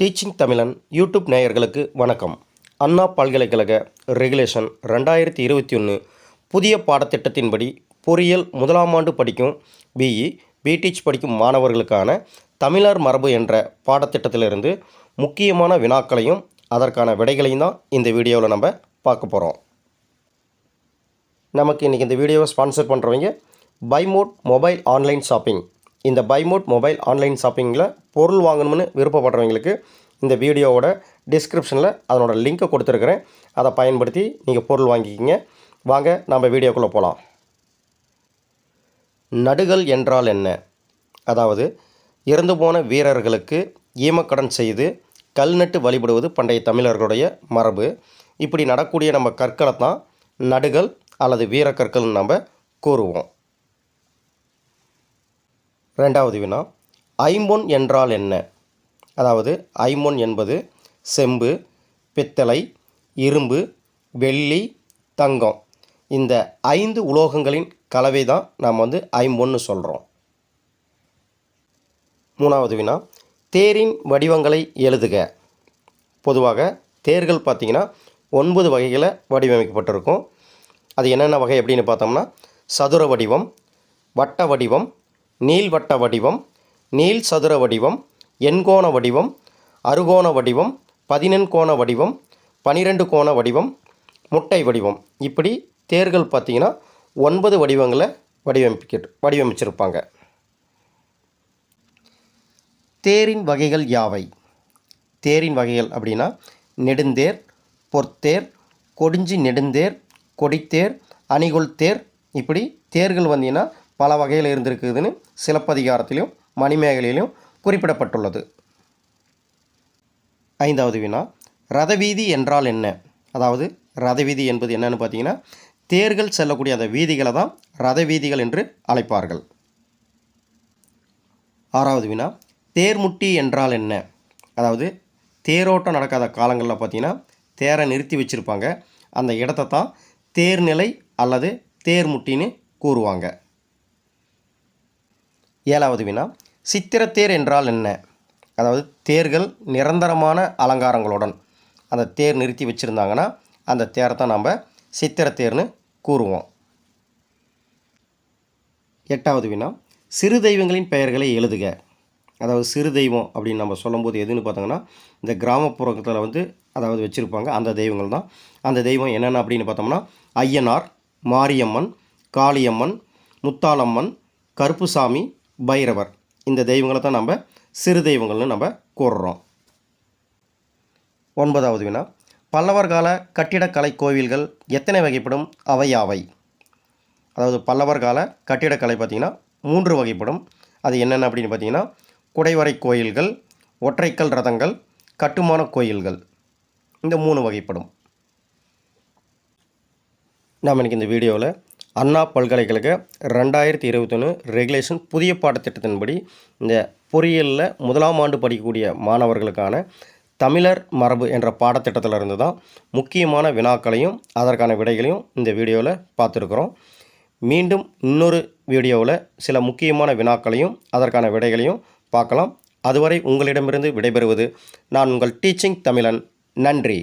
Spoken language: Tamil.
டீச்சிங் தமிழன் யூடியூப் நேயர்களுக்கு வணக்கம். அண்ணா பல்கலைக்கழக ரெகுலேஷன் ரெண்டாயிரத்தி இருபத்தி ஒன்று புதிய பாடத்திட்டத்தின்படி பொறியியல் முதலாம் ஆண்டு படிக்கும் பிஇ பிடிச் படிக்கும் மாணவர்களுக்கான தமிழர் மரபு என்ற பாடத்திட்டத்திலிருந்து முக்கியமான வினாக்களையும் அதற்கான விடைகளையும் தான் இந்த வீடியோவில் நம்ம பார்க்க போகிறோம் நமக்கு இன்றைக்கி இந்த வீடியோவை ஸ்பான்சர் பண்ணுறவங்க பைமோட் மொபைல் ஆன்லைன் ஷாப்பிங் இந்த பைமோட் மொபைல் ஆன்லைன் ஷாப்பிங்கில் பொருள் வாங்கணும்னு விருப்பப்படுறவங்களுக்கு இந்த வீடியோவோட டிஸ்கிரிப்ஷனில் அதனோட லிங்க்கை கொடுத்துருக்குறேன். அதை பயன்படுத்தி நீங்கள் பொருள் வாங்கிக்கிங்க. வாங்க நம்ம வீடியோக்குள்ளே போகலாம் நடுகள் என்றால் என்ன? அதாவது இறந்து போன வீரர்களுக்கு ஈமக்கடன் செய்து கல் நட்டு வழிபடுவது பண்டைய தமிழர்களுடைய மரபு. இப்படி நடக்கூடிய நம்ம கற்களை தான் நடுகள் அல்லது வீரக்கற்கள்னு நம்ம கூறுவோம். ரெண்டாவது வினா ஐம்பொன் என்றால் என்ன? அதாவது ஐம்பொன் என்பது செம்பு பித்தளை இரும்பு வெள்ளி தங்கம். இந்த ஐந்து உலோகங்களின் கலவை தான் நாம் வந்து ஐம்பொன்னு சொல்கிறோம் மூணாவது வினா தேரின் வடிவங்களை எழுதுக. பொதுவாக தேர்கள் பார்த்திங்கன்னா ஒன்பது வகைகளை வடிவமைக்கப்பட்டிருக்கும். அது என்னென்ன வகை அப்படின்னு பார்த்தோம்னா சதுர வடிவம் வட்ட வடிவம் நீள்வட்ட வடிவம் நீள் சதுர வடிவம் எண்கோண வடிவம் அறுகோண வடிவம் பதினெண்கோண வடிவம் பனிரெண்டு கோண வடிவம் முட்டை வடிவம். இப்படி தேர்கள் பார்த்திங்கன்னா ஒன்பது வடிவங்களை வடிவமைக்க வடிவமைச்சிருப்பாங்க. தேரின் வகைகள் யாவை? தேரின் வகைகள் அப்படின்னா நெடுந்தேர் பொற்தேர் கொடிஞ்சி நெடுந்தேர் கொடித்தேர் அணிகொள் தேர் இப்படி தேர்கள் வந்தீங்கன்னா பல வகையில் இருந்திருக்குதுன்னு சிலப்பதிகாரத்திலையும் மணிமேகலையிலும் குறிப்பிடப்பட்டுள்ளது. ஐந்தாவது வினா ரதவீதி என்றால் என்ன? அதாவது ரதவீதி என்பது என்னன்னு பார்த்தீங்கன்னா தேர்கள் செல்லக்கூடிய அந்த வீதிகளை தான் ரதவீதிகள் என்று அழைப்பார்கள். ஆறாவது வினா தேர்முட்டி என்றால் என்ன? அதாவது தேரோட்டம் நடக்காத காலங்களில் பார்த்தீங்கன்னா தேரை நிறுத்தி வச்சுருப்பாங்க. அந்த இடத்த தான் தேர்நிலை அல்லது தேர்முட்டின்னு கூறுவாங்க. ஏழாவது வினா சித்திரத்தேர் என்றால் என்ன? அதாவது தேர்கள் நிரந்தரமான அலங்காரங்களுடன் அந்த தேர் நிறுத்தி வச்சுருந்தாங்கன்னா அந்த தேரை தான் நம்ம சித்திரத்தேர்னு கூறுவோம். எட்டாவது வினா சிறு தெய்வங்களின் பெயர்களை எழுதுக. அதாவது சிறு தெய்வம் அப்படின்னு நம்ம சொல்லும்போது எதுன்னு பார்த்தோங்கன்னா இந்த கிராமப்புறத்தில் வந்து அதாவது வச்சுருப்பாங்க அந்த தெய்வங்கள் தான். அந்த தெய்வம் என்னென்ன அப்படின்னு பார்த்தோம்னா ஐயனார் மாரியம்மன் காளியம்மன் முத்தாளம்மன் கருப்புசாமி பைரவர். இந்த தெய்வங்களை தான் நம்ம சிறு தெய்வங்கள்னு நம்ம கூறுறோம். ஒன்பதாவது வினா. பல்லவர் கால கட்டிடக்கலை கோவில்கள் எத்தனை வகைப்படும்? அவை யாவை? அதாவது பல்லவர் கால கட்டிடக்கலை பார்த்திங்கன்னா மூன்று வகைப்படும். அது என்னென்ன அப்படின்னு பார்த்தீங்கன்னா குடைவரை கோயில்கள் ஒற்றைக்கல் ரதங்கள் கட்டுமான கோயில்கள். இந்த மூணு வகைப்படும். நாம் இன்றைக்கி இந்த வீடியோவில் அண்ணா பல்கலைக்கழக ரெண்டாயிரத்தி இருபத்தொன்று ரெகுலேஷன் புதிய பாடத்திட்டத்தின்படி இந்த பொறியியலில் முதலாம் ஆண்டு படிக்கக்கூடிய மாணவர்களுக்கான தமிழர் மரபு என்ற பாடத்திட்டத்தில் இருந்து தான் முக்கியமான வினாக்களையும் அதற்கான விடைகளையும் இந்த வீடியோவில் பார்த்துருக்குறோம். மீண்டும் இன்னொரு வீடியோவில் சில முக்கியமான வினாக்களையும் அதற்கான விடைகளையும் பார்க்கலாம். அதுவரை உங்களிடமிருந்து விடைபெறுவது நான் உங்கள் டீச்சிங் தமிழன். நன்றி.